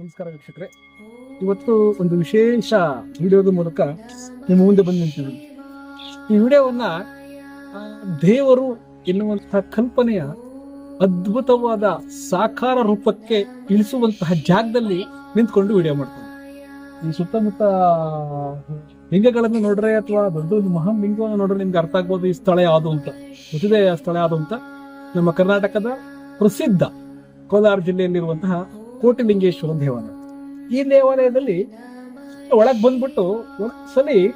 ನಮಸ್ಕಾರ ವೀಕ್ಷಕರೇ. ಇವತ್ತು ಒಂದು ವಿಶೇಷ ವಿಡಿಯೋದ ಮೂಲಕ ನಿಮ್ಮ ಮುಂದೆ ಬಂದು ನಿಂತಿದ್ದೀನಿ. ಈ ವಿಡಿಯೋವನ್ನ ದೇವರು ಎನ್ನುವಂತಹ ಕಲ್ಪನೆಯ ಅದ್ಭುತವಾದ ಸಾಕಾರ ರೂಪಕ್ಕೆ ಇಳಿಸುವಂತಹ ಜಾಗದಲ್ಲಿ ನಿಂತ್ಕೊಂಡು ವಿಡಿಯೋ ಮಾಡ್ತಾರೆ ಈ ಸುತ್ತಮುತ್ತ, ಲಿಂಗಗಳನ್ನು ನೋಡ್ರೆ ಅಥವಾ ದೊಡ್ಡ ಒಂದು ಮಹಾ ಲಿಂಗವನ್ನು ನೋಡ್ರೆ ನಿಮ್ಗೆ ಅರ್ಥ ಆಗ್ಬೋದು, ಈ ಸ್ಥಳ ಯಾವುದು ಅಂತ. ಗೊತ್ತಿದೆ ಸ್ಥಳ ಯಾವುದು ಅಂತ. ನಮ್ಮ ಕರ್ನಾಟಕದ ಪ್ರಸಿದ್ಧ ಕೋಲಾರ ಜಿಲ್ಲೆಯಲ್ಲಿರುವಂತಹ ಕೋಟಿಲಿಂಗೇಶ್ವರ ದೇವಾಲಯ ಈ ದೇವಾಲಯದಲ್ಲಿ ಒಳಗ್ ಬಂದ್ಬಿಟ್ಟು ಒಂದ್ಸಲಿ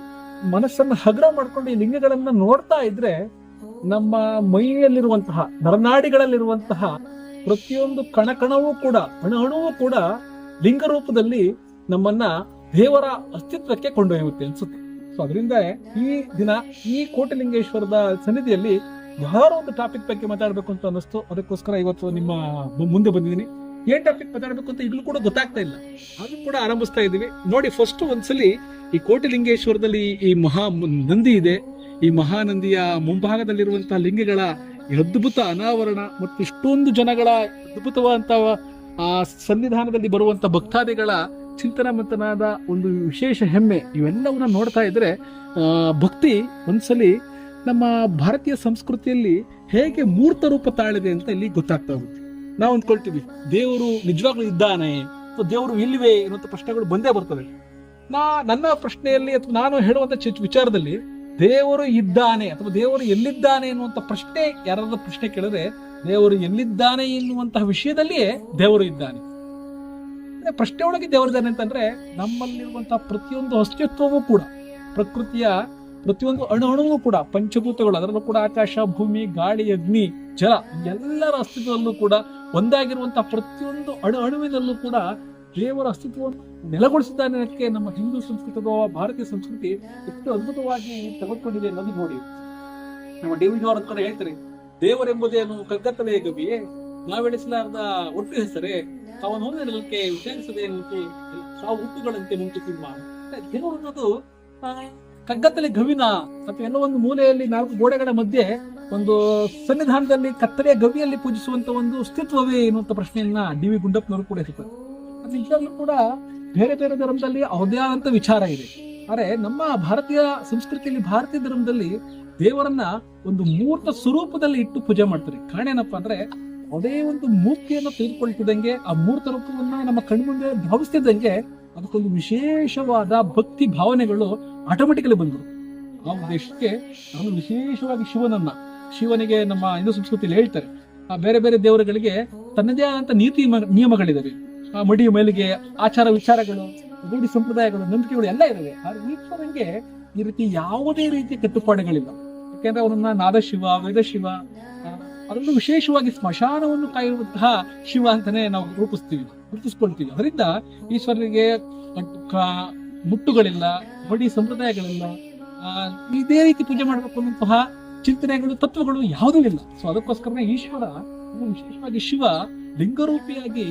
ಮನಸ್ಸನ್ನ ಹಗರ ಮಾಡ್ಕೊಂಡು ಈ ಲಿಂಗಗಳನ್ನ ನೋಡ್ತಾ ಇದ್ರೆ ನಮ್ಮ ಮೈಯಲ್ಲಿರುವಂತಹ, ನರನಾಡಿಗಳಲ್ಲಿರುವಂತಹ ಪ್ರತಿಯೊಂದು ಕಣಕಣವೂ ಕೂಡ ಅಣುವೂ ಕೂಡ ಲಿಂಗ ರೂಪದಲ್ಲಿ ನಮ್ಮನ್ನ ದೇವರ ಅಸ್ತಿತ್ವಕ್ಕೆ ಕೊಂಡೊಯ್ಯುತ್ತೆ ಅನ್ಸುತ್ತೆ. ಸೊ ಅದರಿಂದ ಈ ದಿನ ಈ ಕೋಟಿಲಿಂಗೇಶ್ವರದ ಸನ್ನಿಧಿಯಲ್ಲಿ ಯಾರೋ ಒಂದು ಟಾಪಿಕ್ ಬಗ್ಗೆ ಮಾತಾಡಬೇಕು ಅಂತ ಅನ್ನಿಸ್ತು. ಅದಕ್ಕೋಸ್ಕರ ಇವತ್ತು ನಿಮ್ಮ ಮುಂದೆ ಬಂದಿದ್ದೀನಿ. ಏನ್ ಟಾಪಿಕ್ ಮಾತಾಡ್ಬೇಕು ಅಂತ ಈಗಲೂ ಕೂಡ ಗೊತ್ತಾಗ್ತಾ ಇಲ್ಲ. ಅದು ಕೂಡ ಆರಂಭಿಸ್ತಾ ಇದೀವಿ ನೋಡಿ ಫಸ್ಟ್ ಒಂದ್ಸಲಿ ಈ ಕೋಟಿಲಿಂಗೇಶ್ವರದಲ್ಲಿ ಈ ಮಹಾ ನಂದಿ ಇದೆ. ಈ ಮಹಾನಂದಿಯ ಮುಂಭಾಗದಲ್ಲಿರುವಂತಹ ಲಿಂಗಗಳ ಅದ್ಭುತ ಅನಾವರಣ ಮತ್ತು ಇಷ್ಟೊಂದು ಜನಗಳ ಅದ್ಭುತವಾದಂತಹ ಆ, ಸನ್ನಿಧಾನದಲ್ಲಿ ಬರುವಂತ ಭಕ್ತಾದಿಗಳ ಚಿಂತನ ಮಂತನಾದ ಒಂದು ವಿಶೇಷ ಹೆಮ್ಮೆ. ಇವೆಲ್ಲವನ್ನ ನೋಡ್ತಾ ಇದ್ರೆ ಭಕ್ತಿ ಒಂದ್ಸಲಿ ನಮ್ಮ ಭಾರತೀಯ ಸಂಸ್ಕೃತಿಯಲ್ಲಿ ಹೇಗೆ ಮೂರ್ತ ರೂಪ ತಾಳಿದೆ ಅಂತ ಇಲ್ಲಿ ಗೊತ್ತಾಗ್ತಾ ಹೋಗುತ್ತೆ. ನಾವು ಅಂದ್ಕೊಳ್ತೀವಿ, ದೇವರು ನಿಜವಾಗ್ಲೂ ಇದ್ದಾನೆ ಅಥವಾ ದೇವರು ಇಲ್ವೇ ಅನ್ನುವಂಥ ಪ್ರಶ್ನೆಗಳು ಬಂದೇ ಬರ್ತವೆ. ನಾ, ನನ್ನ ಪ್ರಶ್ನೆಯಲ್ಲಿ ಅಥವಾ ನಾನು ಹೇಳುವಂತ ವಿಚಾರದಲ್ಲಿ ದೇವರು ಇದ್ದಾನೆ ಅಥವಾ ದೇವರು ಎಲ್ಲಿದ್ದಾನೆ ಎನ್ನುವಂಥ ಪ್ರಶ್ನೆ, ಯಾರಾದ್ರೂ ಪ್ರಶ್ನೆ ಕೇಳಿದ್ರೆ ದೇವರು ಎಲ್ಲಿದ್ದಾನೆ ಎನ್ನುವಂತಹ ವಿಷಯದಲ್ಲಿಯೇ ದೇವರು ಇದ್ದಾನೆ. ಪ್ರಶ್ನೆ ಒಳಗೆ ದೇವರಿದ್ದಾನೆ ಅಂತಂದ್ರೆ ನಮ್ಮಲ್ಲಿರುವಂತಹ ಪ್ರತಿಯೊಂದು ಅಸ್ತಿತ್ವವೂ ಕೂಡ, ಪ್ರಕೃತಿಯ ಪ್ರತಿಯೊಂದು ಅಣು ಅಣುವು ಕೂಡ, ಪಂಚಭೂತಗಳು, ಅದರಲ್ಲೂ ಕೂಡ ಆಕಾಶ, ಭೂಮಿ, ಗಾಳಿ, ಅಗ್ನಿ, ಜಲ, ಎಲ್ಲರ ಅಸ್ತಿತ್ವದಲ್ಲೂ ಕೂಡ ಒಂದಾಗಿರುವಂತಹ ಪ್ರತಿಯೊಂದು ಅಣು ಅಣುವಿನಲ್ಲೂ ಕೂಡ ದೇವರ ಅಸ್ತಿತ್ವವನ್ನು ನೆಲೆಗೊಳಿಸಿದ್ದಾನೆ ನಮ್ಮ ಹಿಂದೂ ಸಂಸ್ಕೃತಿ ಭಾರತೀಯ ಸಂಸ್ಕೃತಿ ಎಷ್ಟು ಅದ್ಭುತವಾಗಿ ತೆಗೆದುಕೊಂಡಿದೆ ಅನ್ನೋದು ನೋಡಿ. ನಮ್ಮ ಡೇವಿಡ್ ಅವರ ಕೂಡ ಹೇಳ್ತಾರೆ ದೇವರೆಂಬುದೇನು ಕಗ್ಗತ್ತಲೇ ಗವಿಯೇ ನಾವೆಡಿಸಲಾರದ ಒಟ್ಟು ಹೆಸರೇ ಅವನು ನೆಲಕ್ಕೆ ವಿಚಾರಿಸದೆ ನಿಂತು ಸಾವು ಹುಟ್ಟುಗಳಂತೆ ಮುಂಚೆ ಸಿಂಹ ದೇವರು ಅನ್ನೋದು ಕಗ್ಗತ್ತಲೆ ಗವಿನ ಅಥವಾ ಎಲ್ಲೋ ಒಂದು ಮೂಲೆಯಲ್ಲಿ ನಾಲ್ಕು ಗೋಡೆಗಳ ಮಧ್ಯೆ ಒಂದು ಸನ್ನಿಧಾನದಲ್ಲಿ ಕತ್ತಲೆಯ ಗವಿಯಲ್ಲಿ ಪೂಜಿಸುವಂತ ಒಂದು ಅಸ್ತಿತ್ವವೇ ಎನ್ನುವಂತ ಪ್ರಶ್ನೆಯನ್ನ ಡಿ ವಿ ಗುಂಡಪ್ಪನವರು ಕೂಡ ಎತ್ತಿದ್ದಾರೆ ಅದು ನಿಜವಾಗ್ಲೂ ಕೂಡ ಬೇರೆ ಬೇರೆ ಧರ್ಮದಲ್ಲಿ ಅವದೇ ಆದಂತ ವಿಚಾರ ಇದೆ. ಆದರೆ ನಮ್ಮ ಭಾರತೀಯ ಸಂಸ್ಕೃತಿಯಲ್ಲಿ ಭಾರತೀಯ ಧರ್ಮದಲ್ಲಿ ದೇವರನ್ನ ಒಂದು ಮೂರ್ತ ಸ್ವರೂಪದಲ್ಲಿ ಇಟ್ಟು ಪೂಜೆ ಮಾಡ್ತಾರೆ. ಕಾರಣ ಏನಪ್ಪಾ ಅಂದ್ರೆ ಅದೇ ಒಂದು ಮೂರ್ತಿಯನ್ನು ತೆಗೆದುಕೊಳ್ತಿದ್ದಂಗೆ ಆ ಮೂರ್ತ ರೂಪವನ್ನ ನಮ್ಮ ಕಣ್ಮುಂದೆ ಭಾವಿಸ್ತಿದ್ದಂಗೆ ಅದಕ್ಕೊಂದು ವಿಶೇಷವಾದ ಭಕ್ತಿ ಭಾವನೆಗಳು ಆಟೋಮೆಟಿಕಲಿ ಬಂದರು ಆ ಉದ್ದೇಶಕ್ಕೆ ನಾನು ವಿಶೇಷವಾಗಿ ಶಿವನನ್ನ ಶಿವನಿಗೆ ನಮ್ಮ ಹಿಂದೂ ಸಂಸ್ಕೃತಿಯಲ್ಲಿ ಹೇಳ್ತಾರೆ, ಆ ಬೇರೆ ಬೇರೆ ದೇವರುಗಳಿಗೆ ತನ್ನದೇ ಆದಂತ ನೀತಿ ನಿಯಮಗಳಿದಾವೆ. ಆ ಮಡಿ ಮೇಲಿಗೆ ಆಚಾರ ವಿಚಾರಗಳು, ರೂಢಿ ಸಂಪ್ರದಾಯಗಳು, ನಂಬಿಕೆಗಳು ಎಲ್ಲ ಇದಾವೆ. ಆದ್ರೆ ಈಶ್ವರನಿಗೆ ಈ ರೀತಿ ಯಾವುದೇ ರೀತಿಯ ಕಟ್ಟುಪಾಡುಗಳಿಲ್ಲ. ಯಾಕೆಂದ್ರೆ ಅವನನ್ನ ನಾದಶಿವ, ವೇದಶಿವ ಶಿವ ಅದರಲ್ಲೂ ವಿಶೇಷವಾಗಿ ಸ್ಮಶಾನವನ್ನು ಕಾಯುವಂತಹ ಶಿವ ಅಂತಾನೆ ನಾವು ರೂಪಿಸ್ತೀವಿ, ಗುರುತಿಸ್ಕೊಳ್ತೀವಿ. ಅದರಿಂದ ಈಶ್ವರನಿಗೆ ಮುಟ್ಟುಗಳಿಲ್ಲ ಮಡಿ ಸಂಪ್ರದಾಯಗಳಿಲ್ಲ. ಇದೇ ರೀತಿ ಪೂಜೆ ಮಾಡಬೇಕು ಅನ್ನುವಂತಹ ಚಿಂತನೆಗಳು, ತತ್ವಗಳು ಯಾವುದೂ ಇಲ್ಲ. ಸೊ ಅದಕ್ಕೋಸ್ಕರನೇ ಈಶ್ವರ ವಿಶೇಷವಾಗಿ ಶಿವ, ಲಿಂಗರೂಪಿಯಾಗಿ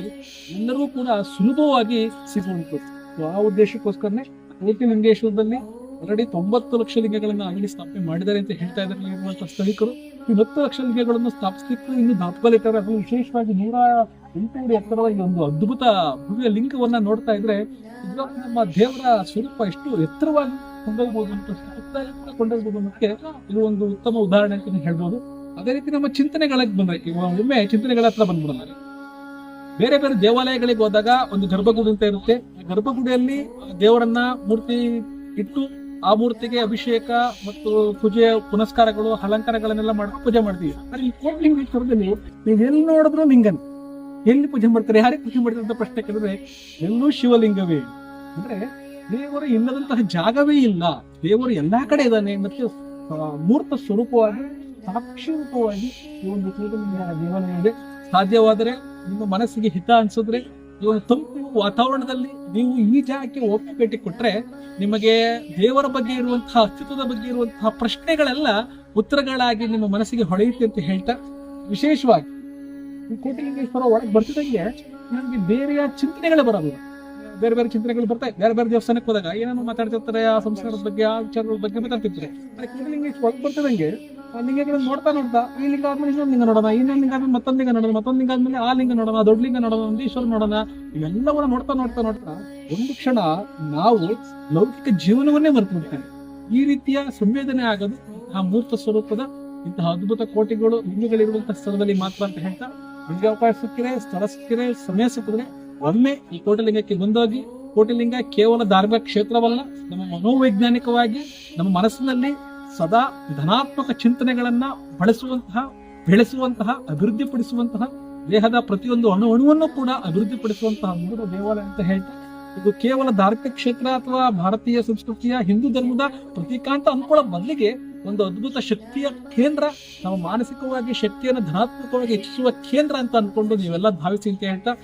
ಎಲ್ಲರೂ ಕೂಡ ಸುಲಭವಾಗಿ ಸಿಗುವಂಥದ್ದು. ಸೊ ಆ ಉದ್ದೇಶಕ್ಕೋಸ್ಕರನೇ ಪೂರ್ತಿ ಲಿಂಗೇಶ್ವರದಲ್ಲಿ ಆಲ್ರೆಡಿ ತೊಂಬತ್ತು ಲಕ್ಷ ಲಿಂಗಗಳನ್ನು ಅಲ್ಲಿ ಸ್ಥಾಪನೆ ಮಾಡಿದ್ದಾರೆ ಅಂತ ಹೇಳ್ತಾ ಇದ್ದಾರೆ ಇರುವಂತಹ ಸ್ಥಳೀಕರು. ಈ ಹತ್ತು ಲಕ್ಷ ಲಿಂಗಗಳನ್ನು ಸ್ಥಾಪಿಸಲಿಕ್ಕೆ ಇನ್ನು ದಾಪಲಿತಾರೆ ಅದು ವಿಶೇಷವಾಗಿ ನೂರ ಎಂಟು ಎತ್ತರವಾಗಿ ಒಂದು ಅದ್ಭುತ ಭವ್ಯ ಲಿಂಗವನ್ನ ನೋಡ್ತಾ ಇದ್ರೆ ನಮ್ಮ ದೇವರ ಸ್ವರೂಪ ಎಷ್ಟು ಎತ್ತರವಾಗಿ ಕೊಂಡೋಗ್ಬೋದು ಅಂತ ಕೊಂಡೋಗ್ಬೋದು ಅನ್ನೋದಕ್ಕೆ ಇದು ಒಂದು ಉತ್ತಮ ಉದಾಹರಣೆ ಅಂತ ಹೇಳ್ಬೋದು. ಅದೇ ರೀತಿ ನಮ್ಮ ಚಿಂತನೆಗಳಿಗೆ ಬಂದ್ರೆ ಒಮ್ಮೆ ಚಿಂತನೆಗಳ ಹತ್ರ ಬಂದ್ಬಿಡೋಣ. ಬೇರೆ ಬೇರೆ ದೇವಾಲಯಗಳಿಗೆ ಹೋದಾಗ ಒಂದು ಗರ್ಭಗುಡಿ ಅಂತ ಇರುತ್ತೆ. ಗರ್ಭಗುಡಿಯಲ್ಲಿ ದೇವರನ್ನ ಮೂರ್ತಿ ಇಟ್ಟು ಆ ಮೂರ್ತಿಗೆ ಅಭಿಷೇಕ ಮತ್ತು ಪೂಜೆ ಪುನಸ್ಕಾರಗಳು, ಅಲಂಕಾರಗಳನ್ನೆಲ್ಲ ಮಾಡಿ ಪೂಜೆ ಮಾಡ್ತೀವಿ. ಆದ್ರೆ ಈ ಕೋಟ್ಲಿಂಗೇಶ್ವರದಲ್ಲಿ ನೀವು ಎಲ್ಲಿ ನೋಡಿದ್ರು ಲಿಂಗನ. ಎಲ್ಲಿ ಪೂಜೆ ಮಾಡ್ತಾರೆ, ಯಾರಿಗೆ ಪೂಜೆ ಮಾಡ್ತಾರೆ ಅಂತ ಪ್ರಶ್ನೆ ಕೇಳಿದ್ರೆ, ಎಲ್ಲೂ ಶಿವಲಿಂಗವೇ. ಅಂದ್ರೆ ದೇವರು ಇಲ್ಲದಂತಹ ಜಾಗವೇ ಇಲ್ಲ. ದೇವರು ಎಲ್ಲಾ ಕಡೆ ಇದ್ದಾನೆ ಮತ್ತೆ ಮೂರ್ತ ಸ್ವರೂಪವಾಗಿ, ಸಾಕ್ಷಿ ರೂಪವಾಗಿ ಈ ಒಂದು ದೇವಾಲಯ ಸಾಧ್ಯವಾದರೆ, ನಿಮ್ಮ ಮನಸ್ಸಿಗೆ ಹಿತ ಅನ್ಸಿದ್ರೆ ಈ ಒಂದು ತಂಪು ವಾತಾವರಣದಲ್ಲಿ ನೀವು ಈ ಜಾಗಕ್ಕೆ ಒಪ್ಪಿ ಭೇಟಿ ಕೊಟ್ರೆ, ನಿಮಗೆ ದೇವರ ಬಗ್ಗೆ ಇರುವಂತಹ ಅಸ್ತಿತ್ವದ ಬಗ್ಗೆ ಇರುವಂತಹ ಪ್ರಶ್ನೆಗಳೆಲ್ಲ ಉತ್ತರಗಳಾಗಿ ನಿಮ್ಮ ಮನಸ್ಸಿಗೆ ಹೊಳೆಯುತ್ತೆ ಅಂತ ಹೇಳ್ತಾ, ವಿಶೇಷವಾಗಿ ಈ ಕೋಟಿ ಕೋಟಿಲಿಂಗೇಶ್ವರ ಒಳಗೆ ಬರ್ತಿದಂಗೆ ನಮ್ಗೆ ಬೇರೆಯ ಚಿಂತನೆಗಳೇ ಬರೋದು ಬೇರೆ ಬೇರೆ ಚಿಂತನೆಗಳು ಬರ್ತಾ ಬೇರೆ ಬೇರೆ ದೇವಸ್ಥಾನಕ್ಕೆ ಹೋದಾಗ ಏನೇನು ಮಾತಾಡ್ತಿರ್ತಾರೆ? ಆ ಸಂಸ್ಕಾರದ ಬಗ್ಗೆ, ಆ ವಿಚಾರಗಳ ಬಗ್ಗೆ ಮಾತಾಡ್ತಿರ್ತಾರೆ. ಕೋಟಿ ಕೋಟಿಲಿಂಗೇಶ್ವರ ಒಳಗೆ ಬರ್ತಿದಂಗೆ ಲಿಂಗಗಳನ್ನು ನೋಡ್ತಾ ನೋಡ್ತಾ ಈ ಲಿಂಗ ಆದ್ಮೇಲೆ ಇನ್ನೊಂದು ಲಿಂಗ ನೋಡೋಣ ಇನ್ನೊಂದು ಲಿಂಗ ಆದ್ಮೇಲೆ ಮತ್ತೊಂದು ಲಿಂಗ ನೋಡೋಣ, ಮತ್ತೊಂದು ಲಿಂಗ ಆದ್ಮೇಲೆ ಆ ಲಿಂಗ ನೋಡೋಣ, ದೊಡ್ಡ ಲಿಂಗ ನೋಡೋಣ, ಒಂದೀಶ್ವರ ನೋಡೋಣ, ಇವೆಲ್ಲವನ್ನ ನೋಡ್ತಾ ನೋಡ್ತಾ ನೋಡ್ತಾ ಒಂದು ಕ್ಷಣ ನಾವು ಲೌಕಿಕ ಜೀವನವನ್ನೇ ಮರೆತು ಬಿಡ್ತೇವೆ. ಈ ರೀತಿಯ ಸಂವೇದನೆ ಆಗೋದು ಆ ಮೂರ್ತ ಸ್ವರೂಪದ ಇಂತಹ ಅದ್ಭುತ ಕೋಟಿಗಳು ಲಿಂಗಗಳಿರುವಂತಹ ಸ್ಥಳದಲ್ಲಿ ಮಾತ್ರ ಅಂತ ಹೇಳ್ತಾ ನಿಮ್ಗೆ ಅವಕಾಶ ಸಿಕ್ಕಿದ್ರೆ ಸ್ಥಳ ಸಿಕ್ಕಿದ್ರೆ ಸಮಯ ಸಿಕ್ಕಿದ್ರೆ ಒಮ್ಮೆ ಈ ಕೋಟಿಲಿಂಗಕ್ಕೆ ಮುಂದೋಗಿ, ಕೋಟಿಲಿಂಗ ಕೇವಲ ಧಾರ್ಮಿಕ ಕ್ಷೇತ್ರವಲ್ಲ, ನಮ್ಮ ಮನೋವೈಜ್ಞಾನಿಕವಾಗಿ ನಮ್ಮ ಮನಸ್ಸಿನಲ್ಲಿ ಸದಾ ಧನಾತ್ಮಕ ಚಿಂತನೆಗಳನ್ನ ಬಳಸುವಂತಹ, ಬೆಳೆಸುವಂತಹ, ಅಭಿವೃದ್ಧಿಪಡಿಸುವಂತಹ, ದೇಹದ ಪ್ರತಿಯೊಂದು ಅಣು ಅಣುವನ್ನು ಕೂಡ ಅಭಿವೃದ್ಧಿಪಡಿಸುವಂತಹ ಮೂಲ ದೇವಾಲಯ ಅಂತ ಹೇಳ್ತಾರೆ ಇದು ಕೇವಲ ಧಾರ್ಮಿಕ ಕ್ಷೇತ್ರ ಅಥವಾ ಭಾರತೀಯ ಸಂಸ್ಕೃತಿಯ ಹಿಂದೂ ಧರ್ಮದ ಪ್ರತೀಕ ಅಂತ ಅನ್ಕೊಳ್ಳೋ ಬದಲಿಗೆ ಒಂದು ಅದ್ಭುತ ಶಕ್ತಿಯ ಕೇಂದ್ರ ನಮ್ಮ ಮಾನಸಿಕವಾಗಿ ಶಕ್ತಿಯನ್ನು ಧನಾತ್ಮಕವಾಗಿ ಹೆಚ್ಚಿಸುವ ಕೇಂದ್ರ ಅಂತ ಅಂದ್ಕೊಂಡು ನೀವೆಲ್ಲ ಭಾವಿಸಿ ಅಂತ ಹೇಳ್ತಾ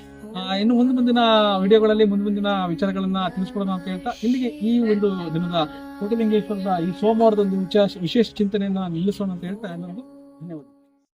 ಇನ್ನು ಮುಂದೆ ಮುಂದಿನ ವಿಡಿಯೋಗಳಲ್ಲಿ ಮುಂದೆ ಮುಂದಿನ ವಿಚಾರಗಳನ್ನ ತಿಳಿಸ್ಕೊಡೋಣ ಅಂತ ಹೇಳ್ತಾ, ಇಲ್ಲಿಗೆ ಈ ಒಂದು ದಿನದ ಕೋಟಿಲಿಂಗೇಶ್ವರದ ಈ ಸೋಮವಾರದ ಒಂದು ವಿಚಾರ, ವಿಶೇಷ ಚಿಂತನೆಯನ್ನು ನಿಲ್ಲಿಸೋಣ ಅಂತ ಹೇಳ್ತಾ, ಎಲ್ಲರಿಗೂ ಧನ್ಯವಾದ